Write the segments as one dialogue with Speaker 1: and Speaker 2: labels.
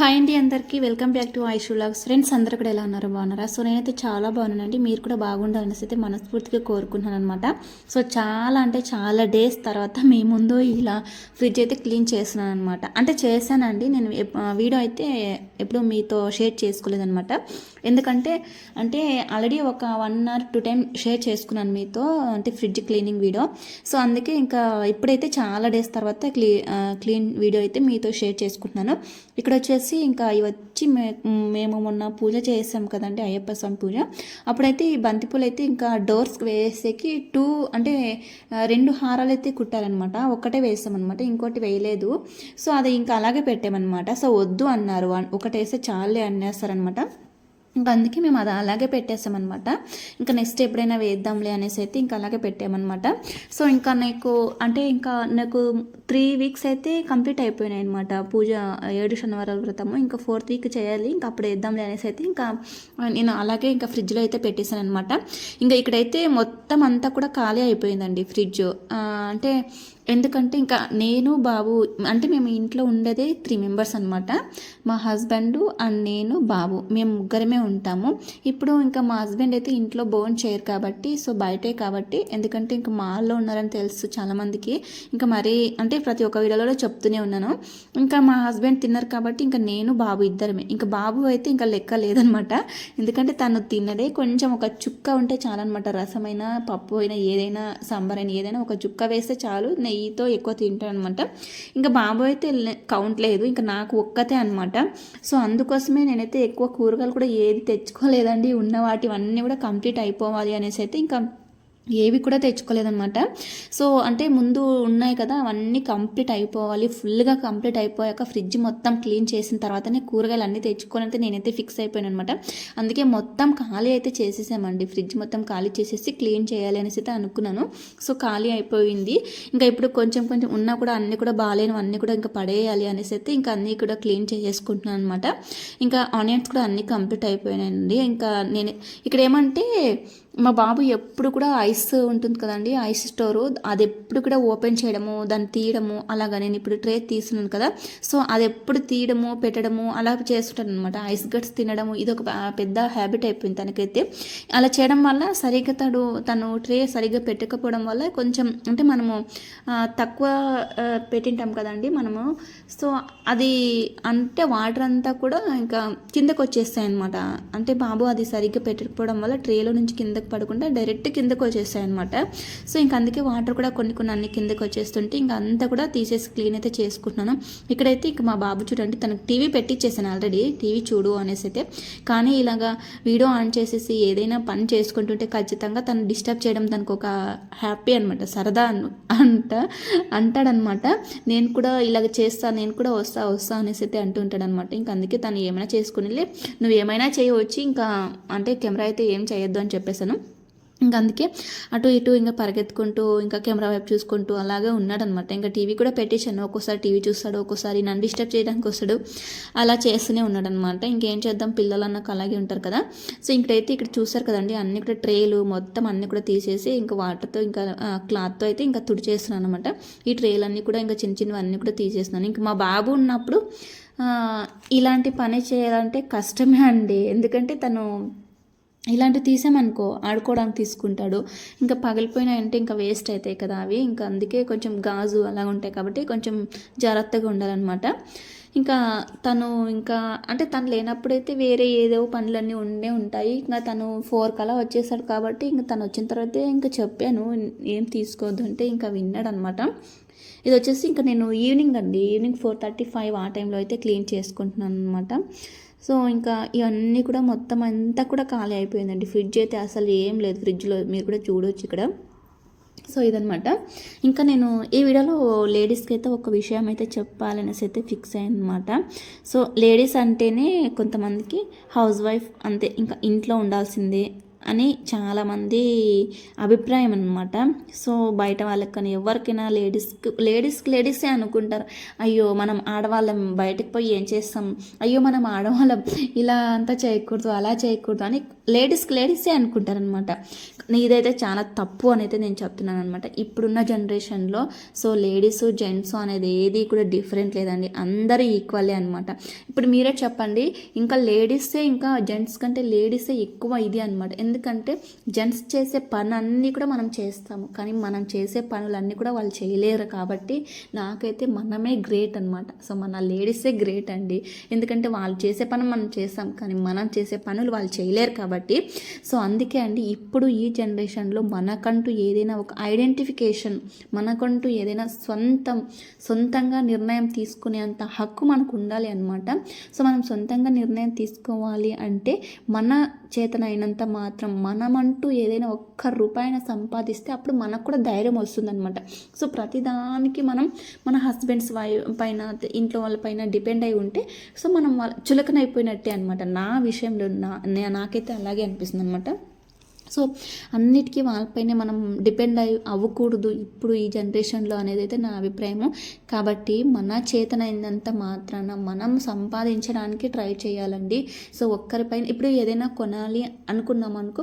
Speaker 1: Hi అండి అందరికీ. Welcome back to Aishu vlogs friends అందరూ కూడా ఎలా ఉన్నారు? బాగున్నారా? సో నేనైతే చాలా బాగున్నానండి. మీరు కూడా బాగుండాలనేసి అయితే మనస్ఫూర్తిగా కోరుకుంటున్నాను అనమాట సో చాలా అంటే చాలా డేస్ తర్వాత మీ ముందు ఇలా ఫ్రిడ్జ్ అయితే క్లీన్ చేస్తున్నాను అనమాట అంటే చేశానండి. నేను వీడియో అయితే ఎప్పుడు మీతో షేర్ చేసుకోలేదనమాట ఎందుకంటే అంటే ఆల్రెడీ ఒక one hour two time share చేసుకున్నాను మీతో అంటే ఫ్రిడ్జ్ క్లీనింగ్ వీడియో సో అందుకే ఇంకా ఇప్పుడైతే చాలా డేస్ తర్వాత క్లీ క్లీన్ వీడియో అయితే మీతో షేర్ చేసుకుంటున్నాను. ఇక్కడ వచ్చేసి ఇంకా ఇవి వచ్చి మే మేము మొన్న పూజ చేసాం కదండి అయ్యప్ప స్వామి పూజ. అప్పుడైతే ఈ బంతిపూలు అయితే ఇంకా డోర్స్ వేసేకి టూ అంటే రెండు హారాలు అయితే కుట్టారనమాట ఒకటే వేసామన్నమాట ఇంకోటి వేయలేదు. సో అది ఇంకా అలాగే పెట్టామన్నమాట. సో వద్దు అన్నారు. ఒకటేస్తే చాలే అనమాట ఇంకా అందుకే మేము అది అలాగే పెట్టేసామన్నమాట. ఇంకా నెక్స్ట్ ఎప్పుడైనా వేద్దాంలే అనేసి అయితే ఇంకా అలాగే పెట్టామన్నమాట. సో ఇంకా నాకు అంటే ఇంకా నాకు త్రీ వీక్స్ అయితే కంప్లీట్ అయిపోయినాయి అనమాట పూజ ఏడు శనివారాల వ్రతము ఇంకా ఫోర్త్ వీక్ చేయాలి ఇంకా అప్పుడు వేద్దాంలే అనేసి అయితే ఇంకా నేను అలాగే ఇంకా ఫ్రిడ్జ్లో అయితే పెట్టేశాను అనమాట ఇంకా ఇక్కడైతే మొత్తం అంతా కూడా ఖాళీ అయిపోయిందండి ఫ్రిడ్జ్ అంటే ఎందుకంటే ఇంకా నేను బాబు అంటే మేము ఇంట్లో ఉండేదే త్రీ మెంబర్స్ అనమాట మా హస్బెండ్ అండ్ నేను బాబు మేము ముగ్గురమే ఉంటాము. ఇప్పుడు ఇంకా మా హస్బెండ్ అయితే ఇంట్లో బోన్ చేయరు కాబట్టి సో బయటే కాబట్టి ఎందుకంటే ఇంకా మా వాళ్ళు ఉన్నారని తెలుసు చాలామందికి ఇంకా మరీ అంటే ప్రతి ఒక్క వీడియోలో చెప్తూనే ఉన్నాను. ఇంకా మా హస్బెండ్ తిన్నారు కాబట్టి ఇంకా నేను బాబు ఇద్దరమే. ఇంకా బాబు అయితే ఇంకా లెక్క లేదనమాట ఎందుకంటే తను తిన్నదే కొంచెం ఒక చుక్క ఉంటే చాలన్నమాట రసమైన పప్పు అయినా ఏదైనా సాంబార్ అయినా ఏదైనా ఒక చుక్క వేస్తే చాలు. నెయ్యి నెయ్యితో ఎక్కువ తింటాను అనమాట ఇంకా బాబు అయితే కౌంట్ లేదు. ఇంకా నాకు ఒక్కతే అనమాట సో అందుకోసమే నేనైతే ఎక్కువ కూరగాయలు కూడా ఏది తెచ్చుకోలేదండి. ఉన్న వాటివన్నీ కూడా కంప్లీట్ అయిపోవాలి అనేసి అయితే ఇంకా ఏవి కూడా తెచ్చుకోలేదన్నమాట. సో అంటే ముందు ఉన్నాయి కదా అవన్నీ కంప్లీట్ అయిపోవాలి. ఫుల్గా కంప్లీట్ అయిపోయాక ఫ్రిడ్జ్ మొత్తం క్లీన్ చేసిన తర్వాతనే కూరగాయలు అన్నీ తెచ్చుకోవాలంటే నేనైతే ఫిక్స్ అయిపోయాను అనమాట అందుకే మొత్తం ఖాళీ అయితే చేసేసామండి. ఫ్రిడ్జ్ మొత్తం ఖాళీ చేసేసి క్లీన్ చేయాలి అనేసి అయితే అనుకున్నాను. సో ఖాళీ అయిపోయింది. ఇంకా ఇప్పుడు కొంచెం కొంచెం ఉన్నా కూడా అన్నీ కూడా బాగాలేను అన్నీ కూడా ఇంకా పడేయాలి అనేసి అయితే ఇంకా అన్నీ కూడా క్లీన్ చేసేసుకుంటున్నాను అనమాట ఇంకా ఆనియన్స్ కూడా అన్నీ కంప్లీట్ అయిపోయినాయండి. ఇంకా నేను ఇక్కడ ఏమంటే మా బాబు ఎప్పుడు కూడా ఐస్ ఉంటుంది కదండి ఐస్ స్టోరు. అది ఎప్పుడు కూడా ఓపెన్ చేయడము దాన్ని తీయడము అలాగా నేను ఇప్పుడు ట్రే తీస్తున్నాను కదా. సో అది ఎప్పుడు తీయడము పెట్టడము అలా చేస్తుంటాను అనమాట ఐస్ గట్స్ తినడము ఇది ఒక పెద్ద హ్యాబిట్ అయిపోయింది తనకైతే. అలా చేయడం వల్ల సరిగ్గా తను తను ట్రే సరిగ్గా పెట్టకపోవడం వల్ల కొంచెం అంటే మనము తక్కువ పెట్టింటాం కదండి మనము. సో అది అంటే వాటర్ అంతా కూడా ఇంకా కిందకు వచ్చేస్తాయి అనమాట అంటే బాబు అది సరిగ్గా పెట్టకపోవడం వల్ల ట్రేలో నుంచి కిందకు పడకుండా డైరెక్ట్ కిందకు వచ్చేస్తాయి అనమాట సో ఇంక అందుకే వాటర్ కూడా కొన్ని కొన్ని అన్ని కిందకు వచ్చేస్తుంటే ఇంకా అంతా కూడా తీసేసి క్లీన్ అయితే చేసుకుంటున్నాను. ఇక్కడైతే ఇంక మా బాబు చూడండి తనకు టీవీ పెట్టించేసాను ఆల్రెడీ. టీవీ చూడు అనేసి అయితే. కానీ ఇలాగా వీడియో ఆన్ చేసేసి ఏదైనా పని చేసుకుంటుంటే ఖచ్చితంగా తను డిస్టర్బ్ చేయడం తనకు ఒక హ్యాపీ అనమాట సరదా అంట అంటాడనమాట నేను కూడా ఇలాగ చేస్తా నేను కూడా వస్తా వస్తా అనేసి అయితే అంటుంటాడనమాట ఇంకా అందుకే తను ఏమైనా చేసుకుని నువ్వు ఏమైనా చేయవచ్చు ఇంకా అంటే కెమెరా అయితే ఏం చేయొద్దు అని చెప్పేసాను. ఇంకా అందుకే అటు ఇటు ఇంకా పరిగెత్తుకుంటూ ఇంకా కెమెరా వైపు చూసుకుంటూ అలాగే ఉన్నాడనమాట ఇంకా టీవీ కూడా పెట్టేశాను. ఒక్కోసారి టీవీ చూస్తాడు ఒక్కోసారి నన్ను డిస్టర్బ్ చేయడానికి వస్తాడు. అలా చేస్తూనే ఉన్నాడనమాట ఇంకేం చేద్దాం? పిల్లలు అన్నాక అలాగే ఉంటారు కదా. సో ఇక్కడైతే ఇక్కడ చూస్తారు కదండి అన్ని కూడా ట్రేలు మొత్తం అన్ని కూడా తీసేసి ఇంకా వాటర్తో ఇంకా క్లాత్తో అయితే ఇంకా తుడిచేస్తున్నాను అనమాట ఈ ట్రేలు అన్నీ కూడా ఇంకా చిన్న చిన్నవి అన్నీ కూడా తీసేస్తున్నాను. ఇంకా మా బాబు ఉన్నప్పుడు ఇలాంటి పని చేయాలంటే కష్టమే అండి. ఎందుకంటే తను ఇలాంటివి తీసామనుకో ఆడుకోవడానికి తీసుకుంటాడు. ఇంకా పగిలిపోయినాయంటే ఇంకా వేస్ట్ అవుతాయి కదా అవి. ఇంకా అందుకే కొంచెం గాజు అలా ఉంటాయి కాబట్టి కొంచెం జాగ్రత్తగా ఉండాలన్నమాట. ఇంకా తను ఇంకా అంటే తను లేనప్పుడైతే వేరే ఏదో పనులన్నీ ఉండే ఉంటాయి. ఇంకా తను ఫోర్ కలా వచ్చేసాడు కాబట్టి ఇంకా తను వచ్చిన తర్వాతే ఇంకా చెప్పాను ఏం తీసుకోవద్దు అంటే ఇంకా విన్నాడు అనమాట ఇది వచ్చేసి ఇంకా నేను ఈవినింగ్ అండి. ఈవినింగ్ ఫోర్ థర్టీ ఫైవ్ ఆ టైంలో అయితే క్లీన్ చేసుకుంటున్నాను అనమాట సో ఇంకా ఇవన్నీ కూడా మొత్తం అంతా కూడా ఖాళీ అయిపోయిందండి. ఫ్రిడ్జ్ అయితే అసలు ఏం లేదు. ఫ్రిడ్జ్లో మీరు కూడా చూడొచ్చు ఇక్కడ. సో ఇదనమాట ఇంకా నేను ఈ వీడియోలో లేడీస్కి అయితే ఒక విషయం అయితే చెప్పాలనేసి అయితే ఫిక్స్ అయ్యానమాట సో లేడీస్ అంటేనే కొంతమందికి హౌస్ వైఫ్ అంతే. ఇంకా ఇంట్లో ఉండాల్సిందే అని చాలామంది అభిప్రాయం అనమాట సో బయట వాళ్ళకి కానీ ఎవరికైనా లేడీస్కి లేడీస్కి లేడీసే అనుకుంటారు. అయ్యో మనం ఆడవాళ్ళం బయటకు పోయి ఏం చేస్తాం? అయ్యో మనం ఆడవాళ్ళం ఇలా అంతా చేయకూడదు అలా చేయకూడదు అని లేడీస్కి లేడీసే అనుకుంటారనమాట ఇదైతే చాలా తప్పు అని నేను చెప్తున్నాను అనమాట ఇప్పుడున్న జనరేషన్లో సో లేడీస్ జెంట్స్ అనేది ఏది కూడా డిఫరెంట్ లేదండి. అందరూ ఈక్వలే అనమాట ఇప్పుడు మీరే చెప్పండి ఇంకా లేడీసే ఇంకా జెంట్స్ కంటే లేడీసే ఎక్కువ ఇది అనమాట ఎందుకంటే జెంట్స్ చేసే పని అన్నీ కూడా మనం చేస్తాము. కానీ మనం చేసే పనులన్నీ కూడా వాళ్ళు చేయలేరు కాబట్టి నాకైతే మనమే గ్రేట్ అనమాట సో మన లేడీసే గ్రేట్ అండి. ఎందుకంటే వాళ్ళు చేసే పని మనం చేస్తాం. కానీ మనం చేసే పనులు వాళ్ళు చేయలేరు కాబట్టి. సో అందుకే అండి ఇప్పుడు ఈ జనరేషన్లో మనకంటూ ఏదైనా ఒక ఐడెంటిఫికేషన్ మనకంటూ ఏదైనా సొంతం సొంతంగా నిర్ణయం తీసుకునేంత హక్కు మనకు ఉండాలి అనమాట సో మనం సొంతంగా నిర్ణయం తీసుకోవాలి అంటే మన చేతనైనంత మాత్రం మాత్రం మనమంటూ ఏదైనా ఒక్క రూపాయిన సంపాదిస్తే అప్పుడు మనకు కూడా ధైర్యం వస్తుందన్నమాట. సో ప్రతిదానికి మనం మన హస్బెండ్స్ వై పైన ఇంట్లో వాళ్ళ పైన డిపెండ్ అయి ఉంటే సో మనం వాళ్ళ చులకనైపోయినట్టే అనమాట నా విషయంలో నా నాకైతే అలాగే అనిపిస్తుంది అనమాట సో అన్నిటికీ వాళ్ళపైనే మనం డిపెండ్ అయి అవ్వకూడదు ఇప్పుడు ఈ జనరేషన్లో అనేది అయితే నా అభిప్రాయము. కాబట్టి మన చేతనైనంత మాత్రాన మనం సంపాదించడానికి ట్రై చేయాలండి. సో ఒక్కరిపైన ఇప్పుడు ఏదైనా కొనాలి అనుకున్నాం అనుకో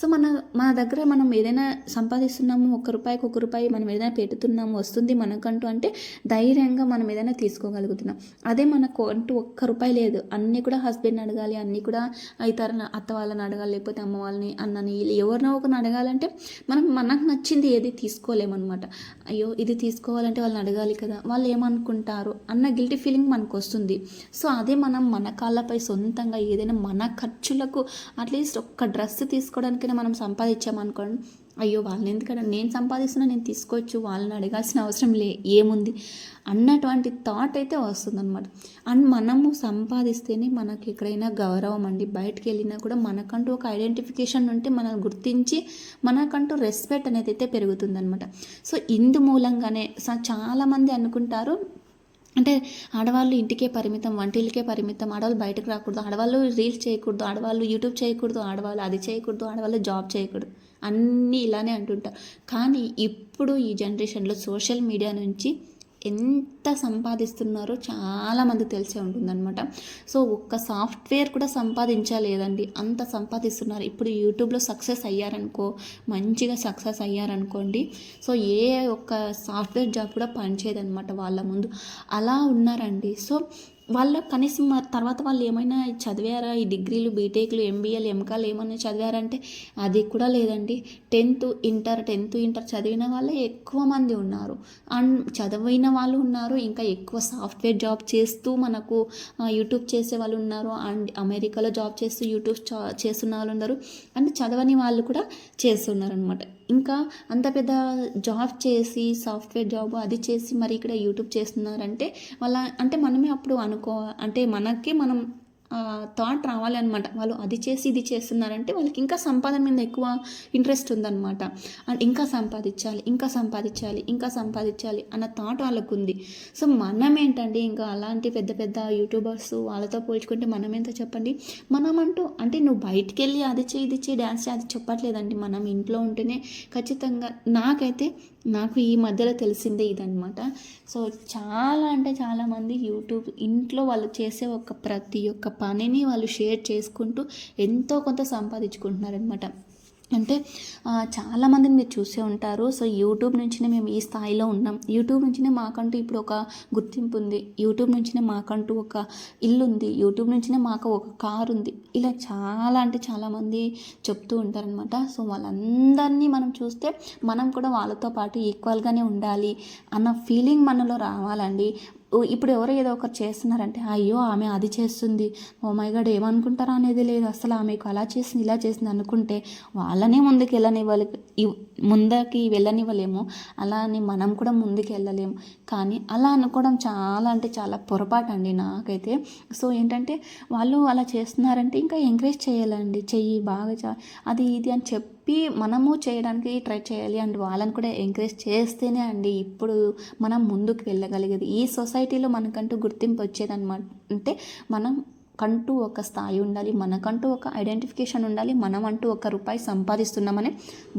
Speaker 1: సో మన మన దగ్గర మనం ఏదైనా సంపాదిస్తున్నాము ఒక్క రూపాయికి ఒక రూపాయి మనం ఏదైనా పెడుతున్నాము వస్తుంది మనకంటూ అంటే ధైర్యంగా మనం ఏదైనా తీసుకోగలుగుతున్నాం. అదే మనకు అంటూ ఒక్క రూపాయి లేదు. అన్నీ కూడా హస్బెండ్ అడగాలి అన్నీ కూడా ఇతర అత్త వాళ్ళని అడగాలి లేకపోతే అమ్మ వాళ్ళని అన్నని ఎవరినో ఒకరిని అడగాలంటే మనం మనకు నచ్చింది ఏది తీసుకోలేమన్నమాట. అయ్యో ఇది తీసుకోవాలంటే వాళ్ళని అడగాలి కదా వాళ్ళు ఏమనుకుంటారు అన్న గిల్టీ ఫీలింగ్ మనకు వస్తుంది. సో అదే మనం మన కాళ్ళపై సొంతంగా ఏదైనా మన ఖర్చులకు అట్లీస్ట్ ఒక్క డ్రెస్ తీసుకోవడానికైనా మనం సంపాదించామనుకోండి అయ్యో వాళ్ళని ఎందుకంటే నేను సంపాదిస్తున్నా నేను తీసుకోవచ్చు వాళ్ళని అడగాల్సిన అవసరం లే ఏముంది? అన్నటువంటి థాట్ అయితే వస్తుందన్నమాట. అండ్ మనము సంపాదిస్తేనే మనకి ఎక్కడైనా గౌరవం అండి. బయటకు వెళ్ళినా కూడా మనకంటూ ఒక ఐడెంటిఫికేషన్ ఉంటే మనల్ని గుర్తించి మనకంటూ రెస్పెక్ట్ అనేది అయితే పెరుగుతుందనమాట సో ఇందు మూలంగానే చాలామంది అనుకుంటారు అంటే ఆడవాళ్ళు ఇంటికే పరిమితం వంటిల్కే పరిమితం ఆడవాళ్ళు బయటకు రాకూడదు ఆడవాళ్ళు రీల్స్ చేయకూడదు ఆడవాళ్ళు యూట్యూబ్ చేయకూడదు ఆడవాళ్ళు అది చేయకూడదు ఆడవాళ్ళు జాబ్ చేయకూడదు. అన్నీ ఇలానే అంటుంటారు కానీ ఇప్పుడు ఈ జనరేషన్లో సోషల్ మీడియా నుంచి ఎంత సంపాదిస్తున్నారో చాలామంది తెలిసే ఉంటుందన్నమాట. సో ఒక్క సాఫ్ట్వేర్ కూడా సంపాదించలేదండి. అంత సంపాదిస్తున్నారు. ఇప్పుడు యూట్యూబ్లో సక్సెస్ అయ్యారనుకో మంచిగా సక్సెస్ అయ్యారనుకోండి సో ఏ ఒక్క సాఫ్ట్వేర్ జాబ్ కూడా పనిచేయదనమాట వాళ్ళ ముందు. అలా ఉన్నారండి. సో వాళ్ళ కనీసం తర్వాత వాళ్ళు ఏమైనా చదివారా? ఈ డిగ్రీలు బీటెక్లు ఎంబీఏలు ఎంకాలు ఏమైనా చదివారంటే అది కూడా లేదండి. టెన్త్ ఇంటర్ టెన్త్ ఇంటర్ చదివిన వాళ్ళే ఎక్కువ మంది ఉన్నారు. అండ్ చదివిన వాళ్ళు ఉన్నారు. ఇంకా ఎక్కువ సాఫ్ట్వేర్ జాబ్ చేస్తూ మనకు యూట్యూబ్ చేసే వాళ్ళు ఉన్నారు. అండ్ అమెరికాలో జాబ్ చేస్తూ యూట్యూబ్ చా- చేస్తున్న వాళ్ళు ఉన్నారు. అండ్ చదవని వాళ్ళు కూడా చేస్తున్నారు అనమాట ఇంకా అంత పెద్ద జాబ్ చేసి సాఫ్ట్వేర్ జాబ్ అది చేసి మరి ఇక్కడ యూట్యూబ్ చేస్తున్నారంటే వాళ్ళ అంటే మనమే అప్పుడు అనుకో అంటే మనకి మనం థాట్ రావాలి అనమాట వాళ్ళు అది చేసి ఇది చేస్తున్నారంటే వాళ్ళకి ఇంకా సంపాదన మీద ఎక్కువ ఇంట్రెస్ట్ ఉందన్నమాట. అండ్ ఇంకా సంపాదించాలి ఇంకా సంపాదించాలి ఇంకా సంపాదించాలి అన్న థాట్ వాళ్ళకు ఉంది సో మనం ఏంటండి ఇంకా అలాంటి పెద్ద పెద్ద యూట్యూబర్స్ వాళ్ళతో పోల్చుకుంటే మనం ఎంత చెప్పండి? మనం అంటూ అంటే నువ్వు బయటికి వెళ్ళి అది చేయి ఇది చేయి డ్యాన్స్ చేయి అది చెప్పట్లేదండి. మనం ఇంట్లో ఉంటేనే ఖచ్చితంగా నాకైతే నాకు ఈ మధ్యలో తెలిసిందే ఇదనమాట సో చాలా అంటే చాలామంది యూట్యూబ్ ఇంట్లో వాళ్ళు చేసే ఒక ప్రతి ఒక్క పనిని వాళ్ళు షేర్ చేసుకుంటూ ఎంతో కొంత సంపాదించుకుంటున్నారనమాట అంటే చాలామందిని మీరు చూసే ఉంటారు. సో యూట్యూబ్ నుంచినే మేము ఈ స్థాయిలో ఉన్నాం. యూట్యూబ్ నుంచినే మాకంటూ ఇప్పుడు ఒక గుర్తింపు ఉంది. యూట్యూబ్ నుంచినే మాకంటూ ఒక ఇల్లు ఉంది. యూట్యూబ్ నుంచినే మాకు ఒక కారు ఉంది. ఇలా చాలా అంటే చాలామంది చెప్తూ ఉంటారనమాట సో వాళ్ళందరినీ మనం చూస్తే మనం కూడా వాళ్ళతో పాటు ఈక్వల్గానే ఉండాలి అన్న ఫీలింగ్ మనలో రావాలండి. ఇప్పుడు ఎవరో ఏదో ఒకరు చేస్తున్నారంటే అయ్యో ఆమె అది చేస్తుంది. ఓ మై గడ్ ఏమనుకుంటారా అనేది లేదు. అసలు ఆమెకు అలా చేసింది ఇలా చేసింది అనుకుంటే వాళ్ళనే ముందుకు వెళ్ళనివ్వాలి ఇవ్- ముందకి వెళ్ళనివ్వలేము. అలా అని మనం కూడా ముందుకు వెళ్ళలేము. కానీ అలా అనుకోవడం చాలా అంటే చాలా పొరపాటు అండి నాకైతే. సో ఏంటంటే వాళ్ళు అలా చేస్తున్నారంటే ఇంకా ఎంకరేజ్ చేయాలండి. చెయ్యి బాగా చా అది ఇది అని చెప్పి మనము చేయడానికి ట్రై చేయాలి అండ్ వాళ్ళని కూడా ఎంకరేజ్ చేస్తేనే అండి ఇప్పుడు మనం ముందుకు వెళ్ళగలిగేది. ఈ సొసైటీలో మనకంటూ గుర్తింపు వచ్చేదన్నమాట అంటే మనం కంటూ ఒక స్థాయి ఉండాలి మనకంటూ ఒక ఐడెంటిఫికేషన్ ఉండాలి మనం అంటూ ఒక రూపాయి సంపాదిస్తున్నామనే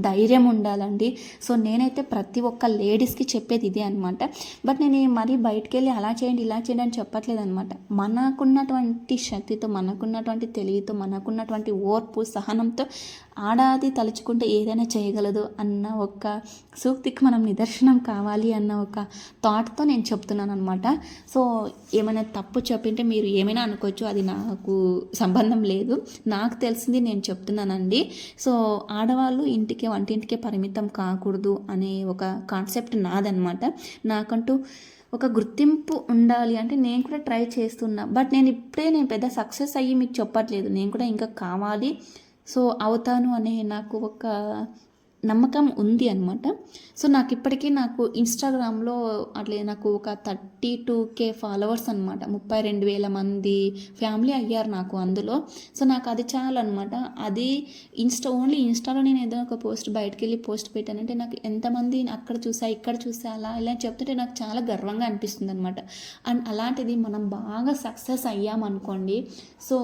Speaker 1: ధైర్యం ఉండాలండి. సో నేనైతే ప్రతి ఒక్క లేడీస్కి చెప్పేది ఇదే అనమాట బట్ నేను మరీ బయటకు వెళ్ళి అలా చేయండి ఇలా చేయండి అని చెప్పట్లేదు అనమాట మనకున్నటువంటి శక్తితో మనకున్నటువంటి తెలివితో మనకున్నటువంటి ఓర్పు సహనంతో ఆడాది తలుచుకుంటే ఏదైనా చేయగలదు అన్న ఒక సూక్తికి మనం నిదర్శనం కావాలి అన్న ఒక థాట్తో నేను చెప్తున్నాను అనమాట సో ఏమైనా తప్పు చెప్పింటే మీరు ఏమైనా అనుకోవచ్చు అది నాకు సంబంధం లేదు. నాకు తెలిసింది నేను చెప్తున్నానండి. సో ఆడవాళ్ళు ఇంటికి వంటింటికే పరిమితం కాకూడదు అనే ఒక కాన్సెప్ట్ నాదనమాట నాకంటూ ఒక గుర్తింపు ఉండాలి అంటే నేను కూడా ట్రై చేస్తున్నా. బట్ నేను ఇప్పుడే నేను పెద్ద సక్సెస్ అయ్యి మీకు చెప్పట్లేదు. నేను కూడా ఇంకా కావాలి. సో అవుతాను అనే నాకు ఒక నమ్మకం ఉంది అనమాట సో నాకు ఇప్పటికీ నాకు ఇన్స్టాగ్రామ్లో అట్లే నాకు ఒక థర్టీ టూ కే ఫాలోవర్స్ అనమాట ముప్పై రెండు వేల మంది ఫ్యామిలీ అయ్యారు నాకు అందులో. సో నాకు అది చాలు అనమాట అది ఇన్స్టా ఓన్లీ ఇన్స్టాలో నేను ఏదో ఒక పోస్ట్ బయటకు వెళ్ళి పోస్ట్ పెట్టానంటే నాకు ఎంతమంది అక్కడ చూసా ఇక్కడ చూసా అలా ఇలా చెప్తుంటే నాకు చాలా గర్వంగా అనిపిస్తుంది అనమాట అండ్ అలాంటిది మనం బాగా సక్సెస్ అయ్యామనుకోండి సో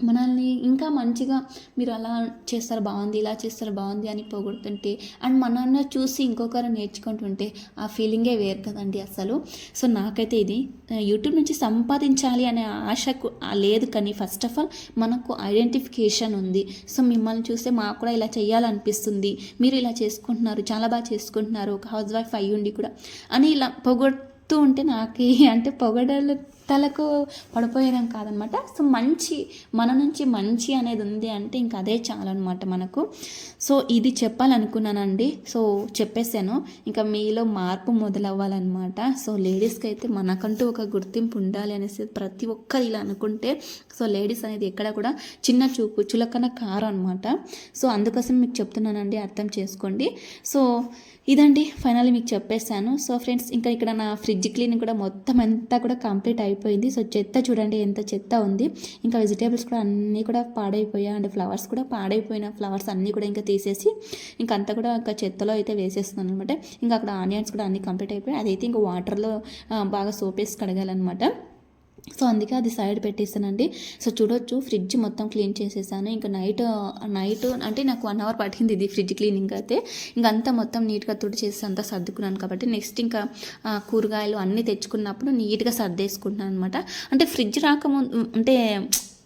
Speaker 1: మనల్ని ఇంకా మంచిగా మీరు అలా చేస్తారు బాగుంది ఇలా చేస్తారు బాగుంది అని పొగుడుతుంటే అండ్ మనల్ని చూసి ఇంకొకరు నేర్చుకుంటుంటే ఆ ఫీలింగే వేరు కదండి అసలు. సో నాకైతే ఇది యూట్యూబ్ నుంచి సంపాదించాలి అనే ఆశకు లేదు కానీ ఫస్ట్ ఆఫ్ ఆల్ మనకు ఐడెంటిఫికేషన్ ఉంది. సో మిమ్మల్ని చూస్తే మాకు కూడా ఇలా చేయాలనిపిస్తుంది. మీరు ఇలా చేసుకుంటున్నారు చాలా బాగా చేసుకుంటున్నారు ఒక హౌస్ వైఫ్ అయ్యుండి కూడా అని ఇలా పొగడుతూ ఉంటే నాకు అంటే పొగడలు తలకు పడిపోయడం కాదనమాట. సో మంచి మన నుంచి మంచి అనేది ఉంది అంటే ఇంక అదే చాలన్నమాట మనకు. సో ఇది చెప్పాలనుకున్నానండి. సో చెప్పేశాను. ఇంకా మీలో మార్పు మొదలవ్వాలన్నమాట సో లేడీస్కి అయితే మనకంటూ ఒక గుర్తింపు ఉండాలి అనేసి ప్రతి ఒక్కరు ఇలా అనుకుంటే సో లేడీస్ అనేది ఎక్కడ కూడా చిన్న చూపు చులకన కారు అనమాట సో అందుకోసం మీకు చెప్తున్నానండి అర్థం చేసుకోండి. సో ఇదండి ఫైనల్ మీకు చెప్పేస్తాను సో ఫ్రెండ్స్ ఇంకా ఇక్కడ నా ఫ్రిడ్జ్ క్లీనింగ్ కూడా మొత్తం అంతా కూడా కంప్లీట్ అయిపోయింది. సో చెత్త చూడండి ఎంత చెత్త ఉంది. ఇంకా వెజిటేబుల్స్ కూడా అన్నీ కూడా పాడైపోయాయి అండ్ ఫ్లవర్స్ కూడా పాడైపోయిన ఫ్లవర్స్ అన్నీ కూడా ఇంకా తీసేసి ఇంకా అంతా కూడా ఇంకా చెత్తలో అయితే వేసేస్తున్నాను అనమాట ఇంకా అక్కడ ఆనియన్స్ కూడా అన్నీ కంప్లీట్ అయిపోయాయి. అదైతే ఇంకా వాటర్లో బాగా సోపేసి కడగాలన్నమాట. సో అందుకే అది సైడ్ పెట్టేసానండి. సో చూడొచ్చు ఫ్రిడ్జ్ మొత్తం క్లీన్ చేసేసాను. ఇంకా నైట్ నైట్ అంటే నాకు వన్ అవర్ పట్టింది ఇది ఫ్రిడ్జ్ క్లీనింగ్ అయితే. ఇంకా అంతా మొత్తం నీట్గా తుడి చేసి అంతా సర్దుకున్నాను కాబట్టి నెక్స్ట్ ఇంకా కూరగాయలు అన్నీ తెచ్చుకున్నప్పుడు నీట్గా సర్దేసుకుంటున్నాను అనమాట అంటే ఫ్రిడ్జ్ రాకముందు అంటే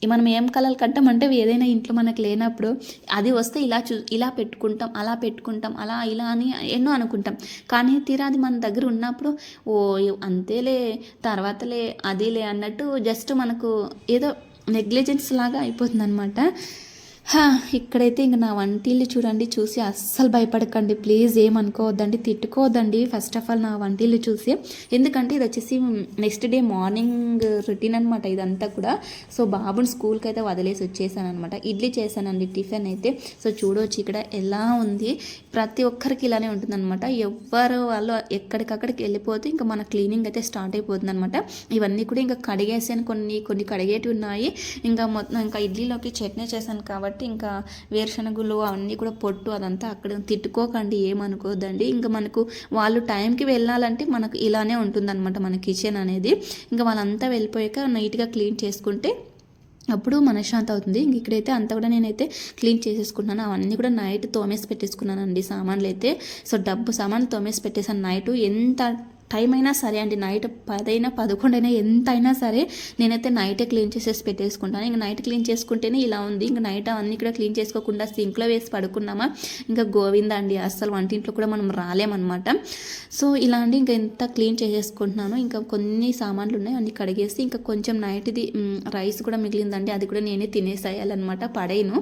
Speaker 1: మనం ఏం కలలు కంటామంటే ఏదైనా ఇంట్లో మనకు లేనప్పుడు అది వస్తే ఇలా చూ ఇలా పెట్టుకుంటాం అలా పెట్టుకుంటాం అలా ఇలా అని ఎన్నో అనుకుంటాం. కానీ తీరా అది మన దగ్గర ఉన్నప్పుడు ఓ అంతేలే తర్వాతలే అదిలే అన్నట్టు జస్ట్ మనకు ఏదో నెగ్లిజెన్స్ లాగా అయిపోతుంది అనమాట ఇక్కడైతే ఇంక నా వంటీలు చూడండి చూసి అస్సలు భయపడకండి. ప్లీజ్ ఏమనుకోవద్దండి తిట్టుకోవద్దండి. ఫస్ట్ ఆఫ్ ఆల్ నా వంటిల్లు చూసి. ఎందుకంటే ఇది వచ్చేసి నెక్స్ట్ డే మార్నింగ్ రొటీన్ అనమాట ఇదంతా కూడా. సో బాబుని స్కూల్కి అయితే వదిలేసి వచ్చేసాను అనమాట ఇడ్లీ చేశానండి టిఫిన్ అయితే. సో చూడవచ్చు ఇక్కడ ఎలా ఉంది. ప్రతి ఒక్కరికి ఇలానే ఉంటుందన్నమాట. ఎవరు వాళ్ళు ఎక్కడికక్కడికి వెళ్ళిపోతే ఇంకా మన క్లీనింగ్ అయితే స్టార్ట్ అయిపోతుంది అనమాట ఇవన్నీ కూడా ఇంకా కడిగేసాను కొన్ని కొన్ని కడిగేటి ఉన్నాయి. ఇంకా మొత్తం ఇంకా ఇడ్లీలోకి చట్నీ చేశాను కాబట్టి కాబట్టి ఇంకా వేరుశనగలు అవన్నీ కూడా పొట్టు అదంతా అక్కడ తిట్టుకోకండి ఏమనుకోదండి ఇంకా మనకు వాళ్ళు టైంకి వెళ్ళాలంటే మనకు ఇలానే ఉంటుందన్నమాట మన కిచెన్ అనేది. ఇంకా వాళ్ళంతా వెళ్ళిపోయాక నీట్గా క్లీన్ చేసుకుంటే అప్పుడు మనశ్శాంతి అవుతుంది. ఇంక ఇక్కడైతే అంతా కూడా నేనైతే క్లీన్ చేసేసుకున్నాను. అవన్నీ కూడా నైట్ తోమేసి పెట్టేసుకున్నానండి సామాన్లు అయితే సో డబ్బు సామాన్లు తోమేసి పెట్టేసాను నైట్. ఎంత టైం అయినా సరే అండి నైట్ పదైనా పదకొండైనా ఎంత అయినా సరే నేనైతే నైటే క్లీన్ చేసేసి పెట్టేసుకుంటాను. ఇంకా నైట్ క్లీన్ చేసుకుంటేనే ఇలా ఉంది. ఇంకా నైట్ అన్నీ కూడా క్లీన్ చేసుకోకుండా సింక్లో వేసి పడుకున్నామా? ఇంకా గోవింద అండి అస్సలు వంటింట్లో కూడా మనం రాలేమన్నమాట. సో ఇలా అండి ఇంకా ఎంత క్లీన్ చేసేసుకుంటున్నాను ఇంకా కొన్ని సామాన్లు ఉన్నాయి అన్ని కడిగేసి ఇంకా కొంచెం నైట్ది రైస్ కూడా మిగిలిందండి. అది కూడా నేనే తినేసేయాలన్నమాట పడేను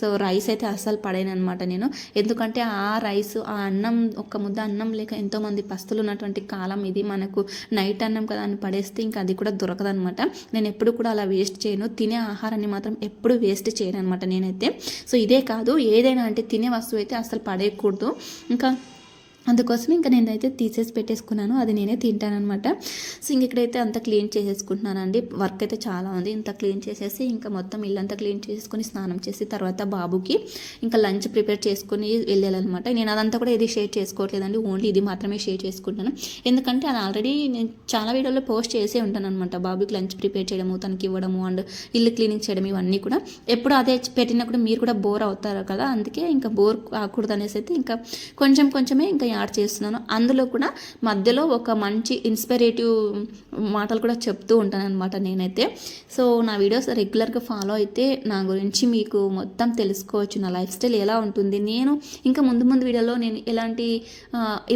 Speaker 1: సో రైస్ అయితే అస్సలు పడేయను అనమాట నేను. ఎందుకంటే ఆ రైస్ ఆ అన్నం ఒక ముద్ద అన్నం లేక ఎంతోమంది పస్తులు ఉన్నటువంటి కాలం ఇది మనకు నైట్ అన్నం కదా అని పడేస్తే ఇంకా అది కూడా దొరకదనమాట నేను ఎప్పుడు కూడా అలా వేస్ట్ చేయను. తినే ఆహారాన్ని మాత్రం ఎప్పుడు వేస్ట్ చేయను అనమాట నేనైతే. సో ఇదే కాదు ఏదైనా అంటే తినే వస్తువు అయితే అసలు పడేయకూడదు. ఇంకా అందుకోసం ఇంకా నేనైతే తీసేసి పెట్టేసుకున్నాను. అది నేనే తింటానమాట సో ఇంక ఇక్కడైతే అంత క్లీన్ చేసేసుకుంటున్నానండి. వర్క్ అయితే చాలా ఉంది. ఇంత క్లీన్ చేసేసి ఇంకా మొత్తం ఇల్లంతా క్లీన్ చేసుకొని స్నానం చేసి తర్వాత బాబుకి ఇంకా లంచ్ ప్రిపేర్ చేసుకుని వెళ్ళాలన్నమాట. నేను అదంతా కూడా ఏది షేర్ చేసుకోవట్లేదండి. ఓన్లీ ఇది మాత్రమే షేర్ చేసుకుంటాను. ఎందుకంటే అది ఆల్రెడీ నేను చాలా వీడియోలో పోస్ట్ చేసే ఉంటాను అనమాట బాబుకి లంచ్ ప్రిపేర్ చేయడము తనకి ఇవ్వడము అండ్ ఇల్లు క్లీనింగ్ చేయడం ఇవన్నీ కూడా. ఎప్పుడు అదే పెట్టినప్పుడు మీరు కూడా బోర్ అవుతారు కదా. అందుకే ఇంకా బోర్ కాకూడదు అనేసి అయితే ఇంకా కొంచెం కొంచెమే ఇంకా తయారు చేస్తున్నాను. అందులో కూడా మధ్యలో ఒక మంచి ఇన్స్పిరేటివ్ మాటలు కూడా చెప్తూ ఉంటాను అనమాట నేనైతే. సో నా వీడియోస్ రెగ్యులర్గా ఫాలో అయితే నా గురించి మీకు మొత్తం తెలుసుకోవచ్చు. నా లైఫ్ స్టైల్ ఎలా ఉంటుంది. నేను ఇంకా ముందు ముందు వీడియోలో నేను ఎలాంటి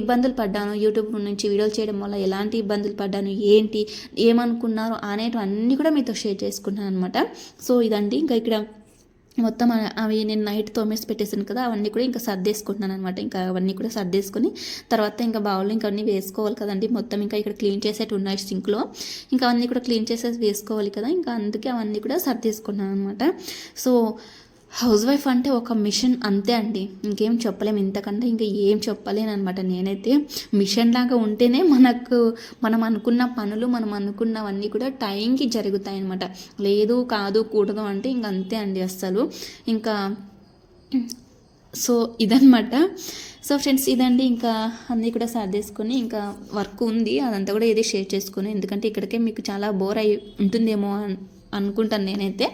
Speaker 1: ఇబ్బందులు పడ్డాను యూట్యూబ్ నుంచి వీడియోలు చేయడం వల్ల ఎలాంటి ఇబ్బందులు పడ్డాను ఏంటి ఏమనుకున్నారు అనేటివన్నీ కూడా మీతో షేర్ చేసుకుంటాను అనమాట సో ఇదండి. ఇంకా ఇక్కడ మొత్తం అవి నేను నైట్ తోమేసి పెట్టేసాను కదా అవన్నీ కూడా ఇంకా సర్దేసుకుంటున్నాను అనమాట ఇంకా అవన్నీ కూడా సర్దేసుకొని తర్వాత ఇంకా బౌల్ ఇంకా అన్నీ వేసుకోవాలి కదండి. మొత్తం ఇంకా ఇక్కడ క్లీన్ చేసేట్టు ఉన్నాయి సింక్లో. ఇంకా అవన్నీ కూడా క్లీన్ చేసేసి వేసుకోవాలి కదా ఇంకా అందుకే అవన్నీ కూడా సర్దేసుకున్నాను అనమాట సో హౌస్ వైఫ్ అంటే ఒక మిషన్ అంతే అండి. ఇంకేం చెప్పలేము ఇంతకంటే ఇంకా ఏం చెప్పలేను అనమాట నేనైతే మిషన్ లాగా ఉంటేనే మనకు మనం అనుకున్న పనులు మనం అనుకున్నవన్నీ కూడా టైంకి జరుగుతాయి అనమాట లేదు కాదు కూడదు అంటే ఇంక అంతే అండి అస్సలు. ఇంకా సో ఇదనమాట సో ఫ్రెండ్స్ ఇదండి. ఇంకా అన్నీ కూడా సర్దేసుకొని ఇంకా వర్క్ ఉంది. అదంతా కూడా ఏది షేర్ చేసుకుని ఎందుకంటే ఇక్కడికే మీకు చాలా బోర్ అయి ఉంటుందేమో అనుకుంటాను నేనైతే.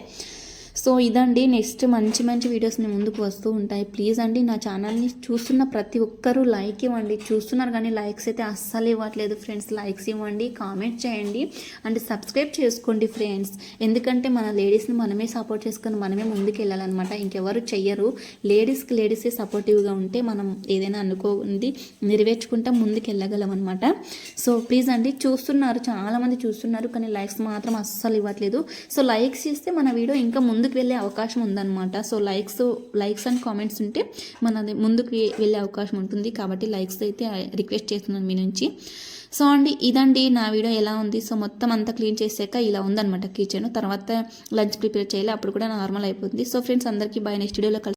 Speaker 1: సో ఇదండి నెక్స్ట్ మంచి మంచి వీడియోస్ నేను ముందుకు వస్తూ ఉంటాయి. ప్లీజ్ అండి నా ఛానల్ని చూస్తున్న ప్రతి ఒక్కరూ లైక్ ఇవ్వండి. చూస్తున్నారు కానీ లైక్స్ అయితే అస్సలు ఇవ్వట్లేదు ఫ్రెండ్స్. లైక్స్ ఇవ్వండి కామెంట్ చేయండి అండ్ సబ్స్క్రైబ్ చేసుకోండి ఫ్రెండ్స్. ఎందుకంటే మన లేడీస్ని మనమే సపోర్ట్ చేసుకొని మనమే ముందుకు వెళ్ళాలన్నమాట ఇంకెవరు చెయ్యరు. లేడీస్కి లేడీసే సపోర్టివ్గా ఉంటే మనం ఏదైనా అనుకోండి నెరవేర్చుకుంటా ముందుకు వెళ్ళగలం అనమాట సో ప్లీజ్ అండి చూస్తున్నారు చాలామంది చూస్తున్నారు కానీ లైక్స్ మాత్రం అస్సలు ఇవ్వట్లేదు. సో లైక్స్ ఇస్తే మన వీడియో ఇంకా ముందుకు వెళ్ళే అవకాశం ఉందన్నమాట. So likes likes and comments ఉంటే మనది ముందుకు వెళ్ళే అవకాశం ఉంటుంది. కాబట్టి లైక్స్ అయితే రిక్వెస్ట్ చేస్తున్నాను మీ నుంచి. సో అండి ఇదండి నా వీడియో ఎలా ఉంది? సో మొత్తం అంతా క్లీన్ చేసాక ఇలా ఉందన్నమాట కిచెన్ తర్వాత లంచ్ ప్రిపేర్ చేయాలి. అప్పుడు కూడా నార్మల్ అయిపోతుంది. సో ఫ్రెండ్స్ అందరికీ బై నెక్స్ట్ వీడియోలో